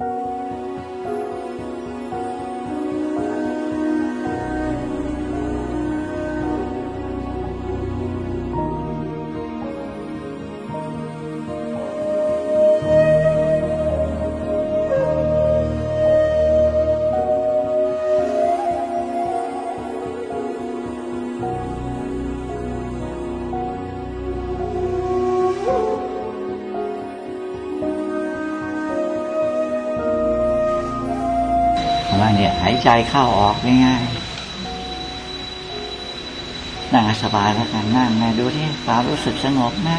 you ว่าเนี่ย หายใจเข้าออกง่ายๆนั่งสบายแล้วกันนั่งนะดูที่ความรู้สึกสงบนะ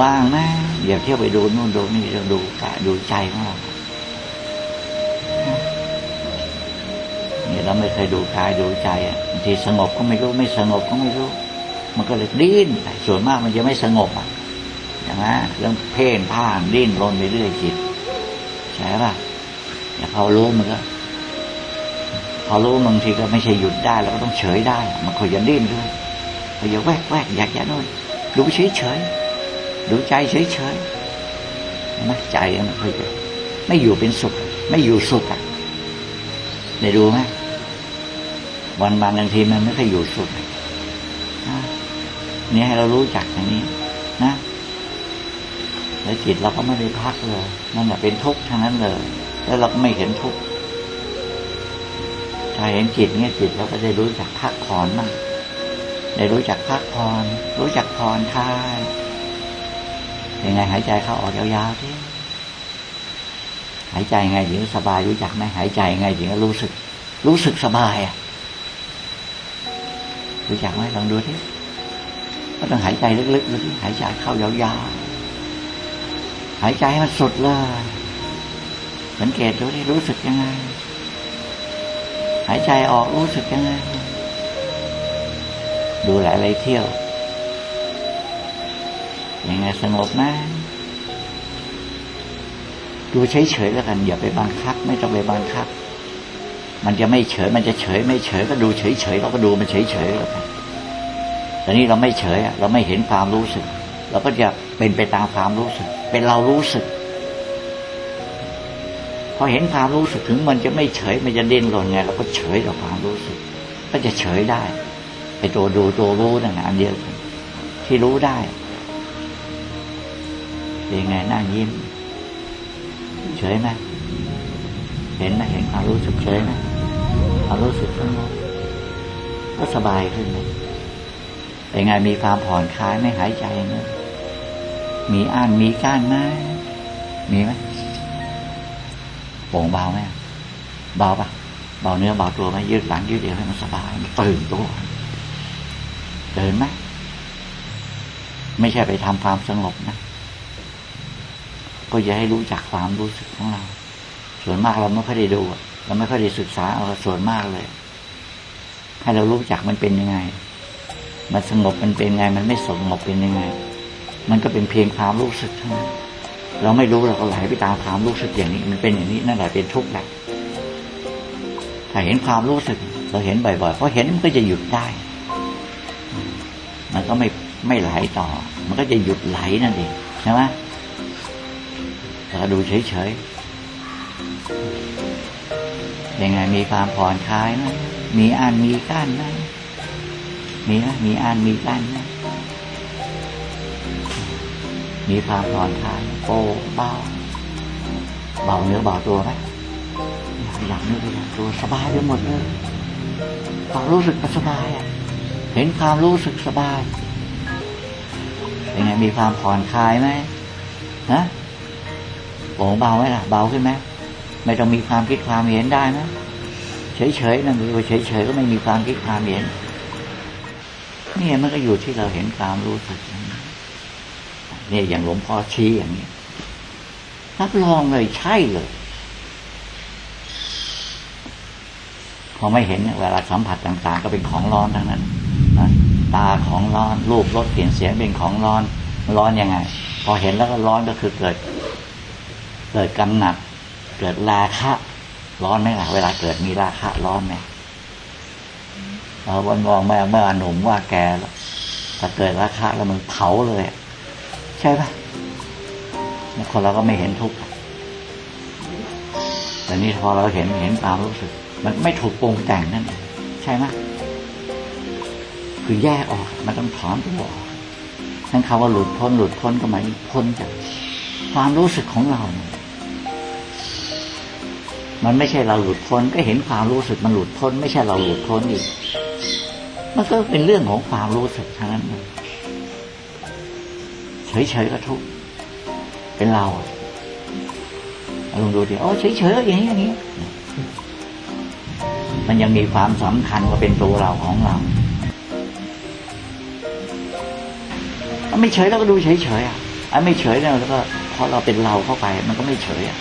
ว่างนะอย่าเที่ยวไปดูนู่นดูนี่เราดูกายดูใจของเราเนี่ยเราไม่เคยดูกายดูใจอะบางทีสงบก็ไม่รู้ไม่สงบก็ไม่รู้ มันก็เลยดิ้นส่วนมากมันจะไม่สงบอะอย่างนั้นเรื่องเพ่นพ่านดิ้นรนไปเรื่อยจิตใช่ป่ะ พอรู้มันก็พอรู้บางทีก็ไม่ใช่หยุดได้เราก็ต้องเฉยได้ มันคอยจะดิ้นด้วยคอยจะแวกแวกอยากจะนู่นดูเฉยเฉยดูใจเฉยเฉยนะใจมันคอยจะไม่อยู่เป็นสุข ไม่อยู่สุขอะได้ดูไหมวันบางบางทีมันไม่ค่อยอยู่สุขนะนี่ให้เรารู้จักอย่างนี้ นะแล้วจิตเราก็ไม่ได้พักเลยนั่นแหละเป็นทุกข์ทั้งนั้นเลย แล้วเราก็ไม่เห็นทุกข์ถ้าเห็นจิตเนี่ยจิตเราก็ได้รู้จักพักผ่อนมากได้รู้จักพักผ่อนรู้จักผ่อนคลายยังไงหายใจเข้าออกยาวๆที่หายใจไงถึงสบายรู้จักไหมหายใจไงถึงรู้สึก รู้สึกสบายอะ รู้จักไหมลองดูที่ก็ต้องหายใจลึกๆดูที่หายใจเข้ายาวๆหายใจให้มันสุดเลย สังเกตดูที่รู้สึกยังไง หายใจออกรู้สึกยังไง ดูหลายๆเที่ยว ยังไงสงบนะดูเฉยๆแล้วกัน อย่าไปบังคับ ไม่ต้องไปบังคับ มันจะไม่เฉย มันจะเฉย ไม่เฉย ก็ดูเฉยๆเราก็ดูมันเฉยๆแล้วกันแต่นี้เราไม่เฉยเราไม่เห็นความรู้สึก เราก็จะเป็นไปตามความรู้สึก เป็นเรารู้สึก พอเห็นความรู้สึกถึงมันจะไม่เฉยมันจะเด่นรนไงเราก็เฉยกับความรู้สึก ก็จะเฉยได้ไอ้ตัวดูตัวรู้นั่นนะอันเดียวกันที่รู้ได้เป็นไงนั่งยิ้ม เฉยไหมเห็นไหมเห็นความรู้สึกเฉยไหมความรู้สึกสงบก็สบายขึ้นเลยเป็นไงมีความผ่อนคลายไม่หายใจไหมมีอ่านมีก้านไหมมีไหม ป่งเบาไหมเบาปะเบาเนื้อเบาตัวไหมยืดหลังยืดเอวให้มันสบายมันตื่นตัวเดินไหมไม่ใช่ไปทำความสงบนะก็อย่าให้รู้จักความรู้สึกของเรา ส่วนมากเราไม่ค่อยได้ดูเราไม่ค่อยได้ศึกษาเอาส่วนมากเลย ให้เรารู้จักมันเป็นยังไง มันสงบมันเป็นยังไง มันไม่สงบเป็นยังไง มันก็เป็นเพียงความรู้สึกเท่านั้น เราไม่รู้เราก็ไหลไปตามความรู้สึกอย่างนี้ มันเป็นอย่างนี้นั่นแหละเป็นทุกข์แหละถ้าเห็นความรู้สึก เราเห็นบ่อยๆเพราะเห็นมันก็จะหยุดได้ มันก็ไม่ไม่ไหลต่อ มันก็จะหยุดไหลนั่นเองใช่ไหมเราดูเฉยๆยังไงมีความผ่อนคลายไหมมีอ่านมีก้านไหมมีไหมมีอ่านมีก้านไหม มีความผ่อนคลายโปร่งเบาเบาเนื้อเบาตัวไหมอยากเนื้ออยากตัวสบายไปหมดเลยความรู้สึกสบายอะ เห็นความรู้สึกสบายเป็นไงมีความผ่อนคลายไหมฮะโปร่งเบาไหมล่ะ เบาขึ้นไหมไม่ต้องมีความคิดความเห็นได้ไหมเฉยๆนั่นคือเฉยๆก็ไม่มีความคิดความเห็นนี่มันก็อยู่ที่เราเห็นความรู้สึกนั้น เนี่ยอย่างหลวงพ่อชี้อย่างนี้รับรองเลยใช่เลย พอไม่เห็นเวลาสัมผัสต่างๆ ก็เป็นของร้อนทั้งนั้นนะตาของร้อนรูปรสเสียงเสียงเป็นของร้อน ร้อนยังไง พอเห็นแล้วก็ร้อนก็คือเกิด เกิดกำหนัด เกิดราคะ ร้อนไหมล่ะ เวลาเกิดมีราคะร้อนไหมเราวันมองแม่เมื่อหนุ่มว่าแกแล้วถ้าเกิดราคะแล้วมันเผาเลย ใช่ปะคนเราก็ไม่เห็นทุกข์อันนี้พอเราเห็นเห็นความรู้สึก มันไม่ถูกปรุงแต่งนั่นเองใช่ไหมคือแยกออกมันต้องถอนตัวออกนั่นคำว่าหลุดพ้นหลุดพ้นก็หมายถึงพ้นจากความรู้สึกของเรา มันไม่ใช่เราหลุดพ้นก็เห็นความรู้สึกมันหลุดพ้น ไม่ใช่เราหลุดพ้นอีก มันก็เป็นเรื่องของความรู้สึกทั้งนั้น เฉยๆก็ทุกข์เป็นเราอะลองดูดิโอ้เฉยๆอย่างนี้อย่างนี้ มันยังมีความสำคัญว่าเป็นตัวเราของเราถ้าไม่เฉยเราก็ดูเฉยๆอะไอ้ไม่เฉยเนี่ยแล้วก็พอเราเป็นเราเข้าไป มันก็ไม่เฉยอะ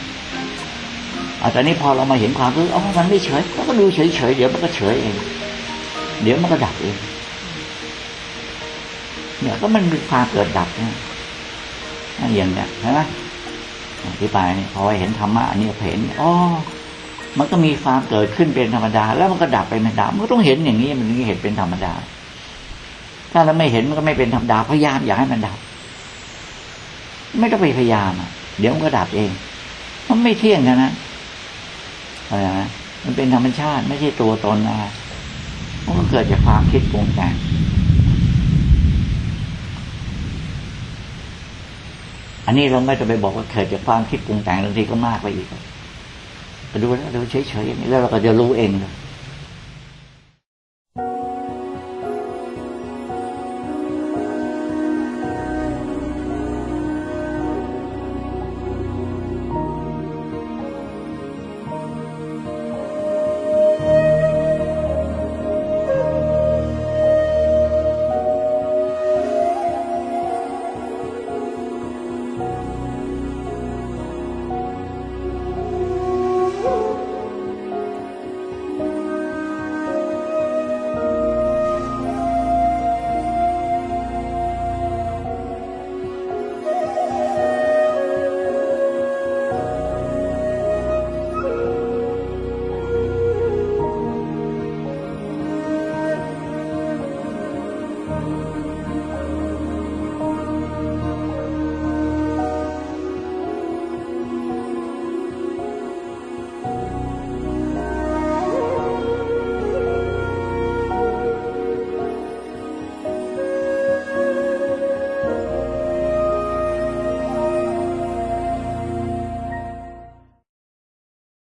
แต่นี้พอเรามาเห็นความรู้อ๋อมันไม่เฉยเราก็ดูเฉยๆเดี๋ยวมันก็เฉยเอง เดี๋ยวมันก็ดับเองเนี่ยก็มันมีความเกิดดับเนี่ย อย่างเนี้ยใช่ไหมอธิบายนี่พอเห็นธรรมะอันนี้เห็นอ๋อมันก็มีความเกิดขึ้นเป็นธรรมดา แล้วมันก็ดับไปเป็นธรรมดามันก็ต้องเห็นอย่างนี้มันถึงเห็นเป็นธรรมดา ถ้าเราไม่เห็นมันก็ไม่เป็นธรรมดาพยายามอยากให้มันดับ ไม่ต้องไปพยายามเดี๋ยวมันก็ดับเอง มันไม่เที่ยงนะนะอะไรนะมันเป็นธรรมชาติไม่ใช่ตัวตนนะมันก็เกิดจากความคิดปรุงแต่ง อันนี้เราไม่ต้องไปบอกว่าเกิดจากความคิดปรุงแต่งบางทีก็มากไปอีกก็ดูแล้วดูเฉยๆอย่างนี้แล้วเราก็จะรู้เองเลย